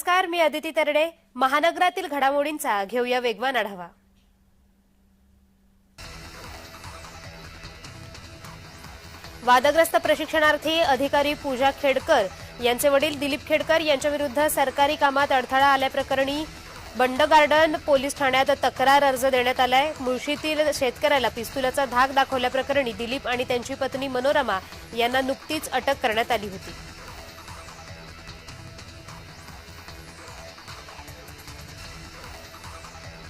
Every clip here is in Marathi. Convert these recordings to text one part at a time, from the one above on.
नमस्कार मी अदिती तरडे. महानगरातील घडामोडींचा घेऊया वेगवान आढावा. वादग्रस्त प्रशिक्षणार्थी अधिकारी पूजा खेडकर यांचे वडील दिलीप खेडकर यांच्या विरुद्ध सरकारी कामात अडथळा आल्याप्रकरणी बंड गार्डन पोलीस ठाण्यात तक्रार अर्ज देण्यात आलाय. मुळशीतील शेतकऱ्याला पिस्तुलाचा धाक दाखवल्याप्रकरणी दिलीप आणि त्यांची पत्नी मनोरमा यांना नुकतीच अटक करण्यात आली होती.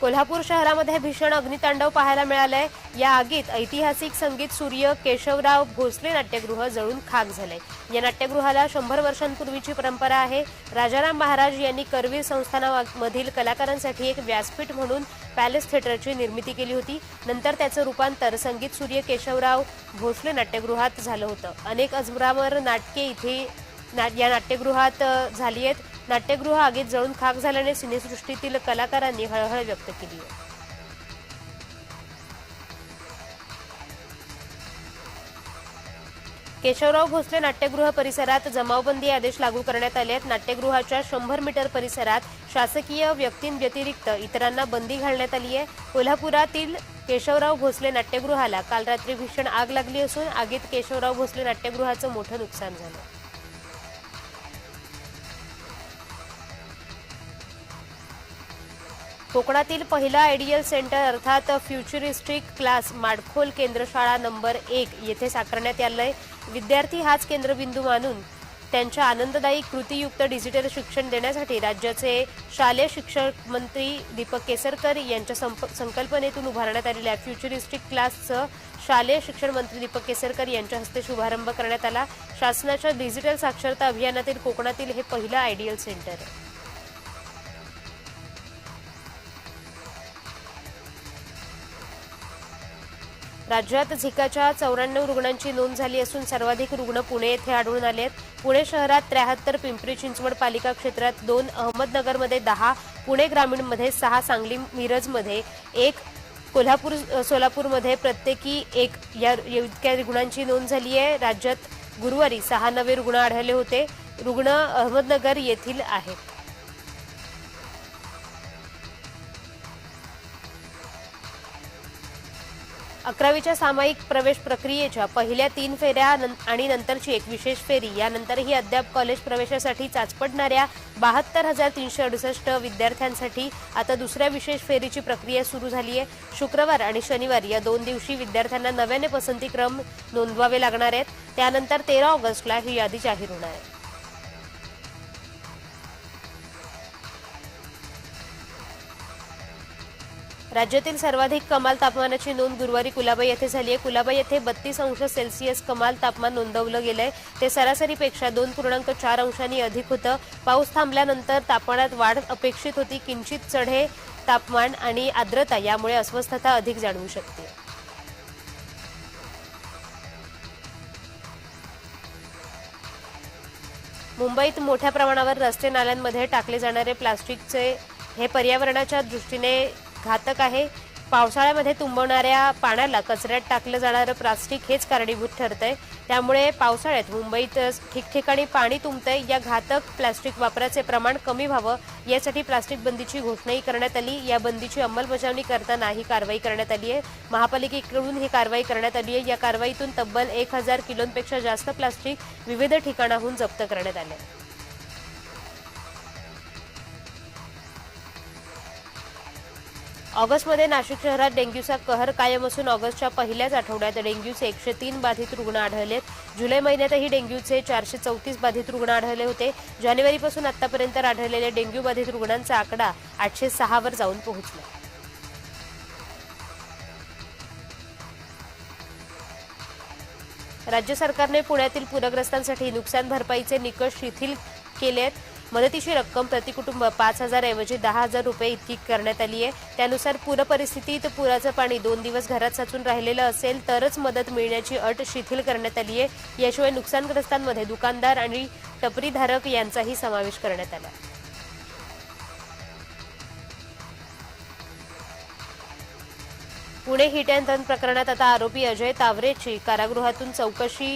कोल्हापूर शहरामध्ये भीषण अग्नितांडव पाहायला मिळालंय. या आगीत ऐतिहासिक संगीत सूर्य केशवराव भोसले नाट्यगृह जळून खाक झाले. या नाट्यगृहाला शंभर वर्षांपूर्वीची परंपरा आहे. राजाराम महाराज यांनी करवीर संस्थानामधील कलाकारांसाठी एक व्यासपीठ म्हणून पॅलेस थिएटरची निर्मिती केली होती. नंतर त्याचं रूपांतर संगीत सूर्य केशवराव भोसले नाट्यगृहात झालं होतं. अनेक अजरामर नाटके इथे ना- या नाट्यगृहात झाली आहेत. नाट्यगृह आगीत जळून खाक झाल्याने सिनेसृष्टीतील कलाकारांनी हळहळ व्यक्त केली आहे. केशवराव भोसले नाट्यगृह परिसरात जमावबंदी आदेश लागू करण्यात आले आहेत. नाट्यगृहाच्या शंभर मीटर परिसरात शासकीय व्यक्तींव्यतिरिक्त इतरांना बंदी घालण्यात आली आहे. कोल्हापुरातील केशवराव भोसले नाट्यगृहाला काल रात्री भीषण आग लागली असून आगीत केशवराव भोसले नाट्यगृहाचं मोठं नुकसान झालं. कोकणातील पहिला आयडियल सेंटर अर्थात फ्युचरिस्टिक क्लास माडखोल केंद्रशाळा नंबर एक येथे साकारण्यात आलंय विद्यार्थी हाच केंद्रबिंदू मानून त्यांच्या आनंददायी कृतीयुक्त डिजिटल शिक्षण देण्यासाठी राज्याचे शालेय शिक्षण मंत्री दीपक केसरकर यांच्या संप- संकल्पनेतून उभारण्यात आलेल्या फ्युचरिस्टिक क्लासचं शालेय शिक्षण मंत्री दीपक केसरकर यांच्या हस्ते शुभारंभ करण्यात आला. शासनाच्या डिजिटल साक्षरता अभियानातील कोकणातील हे पहिलं आयडियल सेंटर. राज्यात झिकाच्या चौऱ्याण्णव रुग्णांची नोंद झाली असून सर्वाधिक रुग्ण पुणे येथे आढळून आले आहेत. पुणे शहरात त्र्याहत्तर पिंपरी चिंचवड पालिका क्षेत्रात दोन अहमदनगरमध्ये दहा पुणे ग्रामीणमध्ये सहा सांगली मिरजमध्ये एक कोल्हापूर सोलापूरमध्ये प्रत्येकी एक. या इतक्या रुग्णांची नोंद झाली आहे. राज्यात गुरुवारी सहा नवे रुग्ण आढळले होते. रुग्ण अहमदनगर येथील आहेत. अकरावीच्या सामायिक प्रवेश प्रक्रियेच्या पहिल्या तीन फेऱ्या आणि नंतरची एक विशेष फेरी. यानंतरही अद्याप कॉलेज प्रवेशासाठी चाचपडणाऱ्या बहात्तर हजार तीनशे अडुसष्ट विद्यार्थ्यांसाठी आता दुसऱ्या विशेष फेरीची प्रक्रिया सुरू झाली आहे. शुक्रवार आणि शनिवार या दोन दिवशी विद्यार्थ्यांना नव्याने पसंतीक्रम नोंदवावे लागणार आहेत. त्यानंतर तेरा ऑगस्टला ही यादी जाहीर होणार आहे. राज्यातील सर्वाधिक कमाल तापमानाची नोंद गुरुवारी कुलाबाई येथे झाली आहे. कुलाबाई येथे बत्तीस अंश सेल्सिअस कमाल तापमान नोंदवलं गेलंय. ते सरासरीपेक्षा दोन पूर्णांक चार अंशांनी अधिक होतं. पाऊस थांबल्यानंतर तापमानात वाढ अपेक्षित होती. किंचित चढे तापमान आणि आर्द्रता यामुळे अस्वस्थता अधिक जाणवू शकते. मुंबईत मोठ्या प्रमाणावर रस्ते नाल्यांमध्ये टाकले जाणारे प्लास्टिकचे हे पर्यावरणाच्या दृष्टीने घातक आहे. पावसाळ्यामध्ये तुंबवणाऱ्या पाण्याला कचऱ्यात टाकलं जाणारं प्लास्टिक हेच कारणीभूत ठरतंय. त्यामुळे पावसाळ्यात मुंबईत ठिकठिकाणी पाणी तुंबतंय. या घातक प्लास्टिक वापराचे प्रमाण कमी व्हावं. यासाठी प्लास्टिक बंदीची घोषणाही करण्यात आली. या बंदीची अंमलबजावणी करताना ही कारवाई करण्यात आली आहे. महापालिकेकडून ही कारवाई करण्यात आली आहे. या कारवाईतून तब्बल एक हजार किलोंपेक्षा जास्त प्लास्टिक विविध ठिकाणाहून जप्त करण्यात आले. ऑगस्टमध्ये नाशिक शहरात डेंग्यूचा कहर कायम असून ऑगस्टच्या पहिल्याच आठवड्यात डेंग्यूचे एकशे तीन बाधित रुग्ण आढळलेत जुलै महिन्यातही डेंग्यूचे चारशे चौतीस बाधित रुग्ण आढळले होते. जानेवारीपासून आतापर्यंत आढळलेल्या डेंग्यू बाधित रुग्णांचा आकडा आठशे सहावर जाऊन पोहोचला. राज्य सरकारने पुण्यातील पूरग्रस्तांसाठी नुकसान भरपाईचे निकष शिथिल केलेत. मदतीची रक्कम प्रतिकुटुंब पाच हजार ऐवजी दहा हजार रुपये इतकी करण्यात आली आहे. त्यानुसार पूरपरिस्थितीत पुराचं पाणी दोन दिवस घरात साचून राहिलेलं असेल तरच मदत मिळण्याची अट शिथिल करण्यात आली आहे. याशिवाय नुकसानग्रस्तांमध्ये दुकानदार आणि टपरीधारक यांचाही समावेश करण्यात आला. पुणे हिट अँड रन प्रकरणात आता आरोपी अजय तावरेची कारागृहातून चौकशी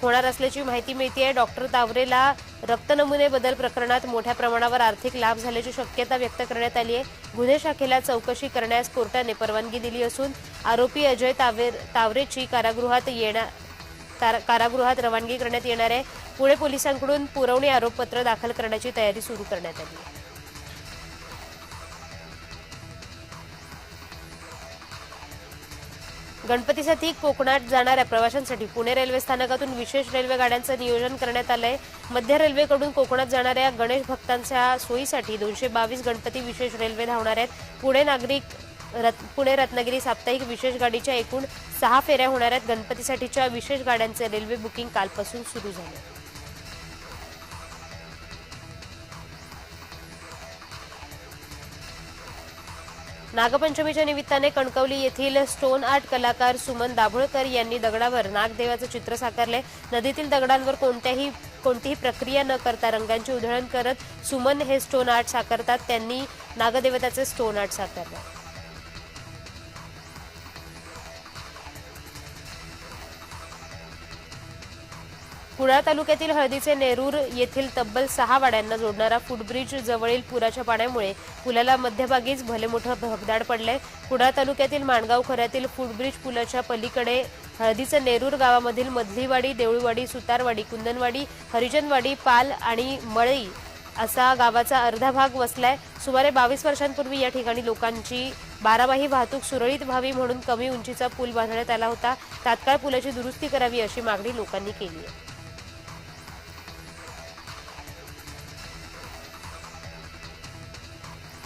होणार असल्याची माहिती मिळते डॉक्टर तावरेला रक्त नमुने बदल प्रकरणात मोठ्या प्रमाणावर आर्थिक लाभ झाल्याची शक्यता व्यक्त करण्यात आली आहे. गुन्हे शाखेला चौकशी करण्यास कोर्टाने परवानगी दिली असून आरोपी अजय तावेर तावरेची कारागृहात येणार कारागृहात रवानगी करण्यात येणार आहे. पुणे पोलिसांकडून पुरवणी आरोपपत्र दाखल करण्याची तयारी सुरू करण्यात आली आहे. गणपतीसाठी कोकणात जाणाऱ्या प्रवाशांसाठी पुणे रेल्वे स्थानकातून विशेष रेल्वे गाड्यांचं नियोजन करण्यात आलंय. मध्य रेल्वेकडून कोकणात जाणाऱ्या गणेश भक्तांच्या सोयीसाठी दोनशे बावीस गणपती विशेष रेल्वे धावणार आहेत. पुणे नागरिक रत पुणे रत्नागिरी साप्ताहिक विशेष गाडीच्या एकूण सहा फेऱ्या होणार आहेत. गणपतीसाठीच्या विशेष गाड्यांचे रेल्वे बुकिंग कालपासून सुरू झाले. नागपंचमीच्या निमित्ताने कणकवली येथील स्टोन आर्ट कलाकार सुमन दाभोळकर यांनी दगडावर नागदेवाचं चित्र साकारले. नदीतील दगडांवर कोणत्याही कोणतीही प्रक्रिया न करता रंगांची उधळण करत सुमन हे स्टोन आर्ट साकारतात. त्यांनी नागदेवताचे स्टोन आर्ट साकारले. कुडाळ तालुक्यातील हळदीचे नेरूर येथील तब्बल सहा वाड्यांना जोडणारा फुटब्रिज जवळील पुराच्या पाण्यामुळे पुलाला मध्यभागीच भले मोठं भगदाड पडलंय. कुडाळ तालुक्यातील माणगाव खोऱ्यातील फुटब्रिज पुलाच्या पलीकडे हळदीचं नेरूर गावामधील मधलीवाडी देऊळवाडी सुतारवाडी कुंदनवाडी हरिजनवाडी पाल आणि मळई असा गावाचा अर्धा भाग वसलाय. सुमारे बावीस वर्षांपूर्वी या ठिकाणी लोकांची बारामाही वाहतूक सुरळीत व्हावी म्हणून कमी उंचीचा पूल बांधण्यात आला होता. तात्काळ पुलाची दुरुस्ती करावी अशी मागणी लोकांनी केली आहे.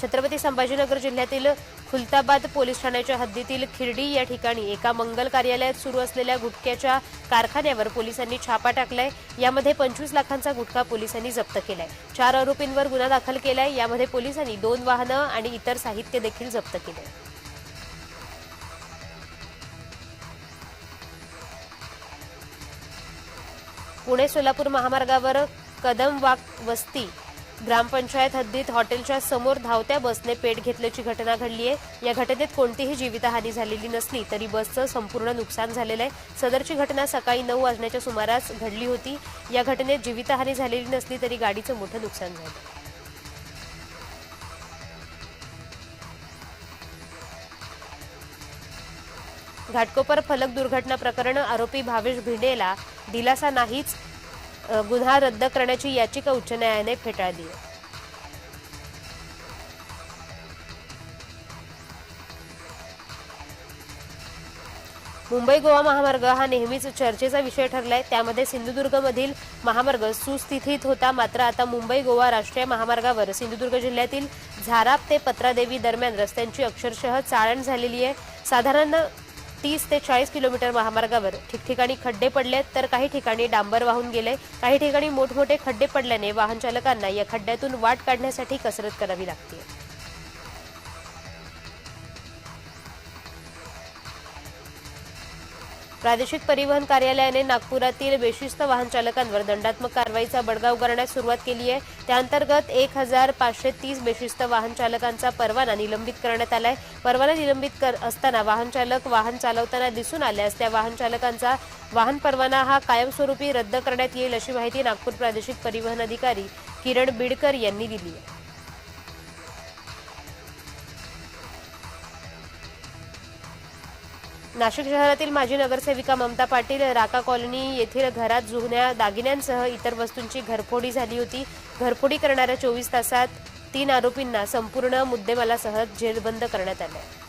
छत्रपती संभाजीनगर जिल्ह्यातील खुलताबाद पोलीस ठाण्याच्या हद्दीतील खिर्डी या ठिकाणी एका मंगल कार्यालयात सुरू असलेल्या गुटख्याच्या कारखान्यावर पोलिसांनी छापा टाकलाय. यामध्ये पंचवीस लाखांचा गुटखा पोलिसांनी जप्त केलाय. चार आरोपींवर गुन्हा दाखल केलाय. यामध्ये पोलिसांनी दोन वाहनं आणि इतर साहित्य देखील जप्त केलंय. पुणे सोलापूर महामार्गावर कदमवाक वस्ती ग्रामपंचायत हद्दीत हॉटेलच्या समोर धावत्या बसने पेट घेतल्याची घटना घडली आहे. या घटनेत कोणतीही जीवितहानी झालेली नसली तरी बसचं संपूर्ण नुकसान झालेलं आहे. सदरची घटना सकाळी नऊ वाजण्याच्या सुमारास घडली होती. या घटनेत जीवितहानी झालेली नसली तरी गाडीचं मोठं नुकसान झालं. घाटकोपर फलक दुर्घटना प्रकरण आरोपी भावेश भिंडेला दिलासा नाहीच गुन्हा रद्द करण्याची याचिका उच्च न्यायालयाने फेटाळली आहे. मुंबई गोवा महामार्ग हा नेहमीच चर्चेचा विषय ठरलाय. त्यामध्ये सिंधुदुर्गमधील महामार्ग सुस्थितीत होता. मात्र आता मुंबई गोवा राष्ट्रीय महामार्गावर सिंधुदुर्ग जिल्ह्यातील झाराप ते पत्रादेवी दरम्यान रस्त्यांची अक्षरशः चाळण झालेली आहे. साधारण तीस ते चाळीस किलोमीटर महामार्गावर ठिकठिकाणी खड्डे पडलेत तर काही ठिकाणी डांबर वाहून गेले. काही ठिकाणी मोठमोठे खड्डे पडल्याने वाहन चालकांना या खड्ड्यातून वाट काढण्यासाठी कसरत करावी लागते. प्रादेशिक परिवहन कार्यालयाने नागपुरातील बेशिस्त वाहन चालकांवर दंडात्मक कारवाईचा बडगा उगारण्यास सुरुवात केली आहे. त्याअंतर्गत एक हजार पाचशे तीस बेशिस्त वाहन चालकांचा परवाना निलंबित करण्यात आलाय. परवाना निलंबित कर असताना वाहन चालक वाहन चालवताना दिसून आल्यास त्या वाहन चालकांचा वाहन परवाना हा कायमस्वरूपी रद्द करण्यात येईल अशी माहिती नागपूर प्रादेशिक परिवहन अधिकारी किरण बिडकर यांनी दिली आहे. नाशिक शहरातील माजी नगरसेविका ममता पाटील राका कॉलनी येथील घरात जुन्या दागिन्यांसह इतर वस्तूंची घरफोडी झाली होती. घरफोडी करणाऱ्या चोवीस तासात तीन आरोपींना संपूर्ण मुद्देमालासह जेरबंद करण्यात आले.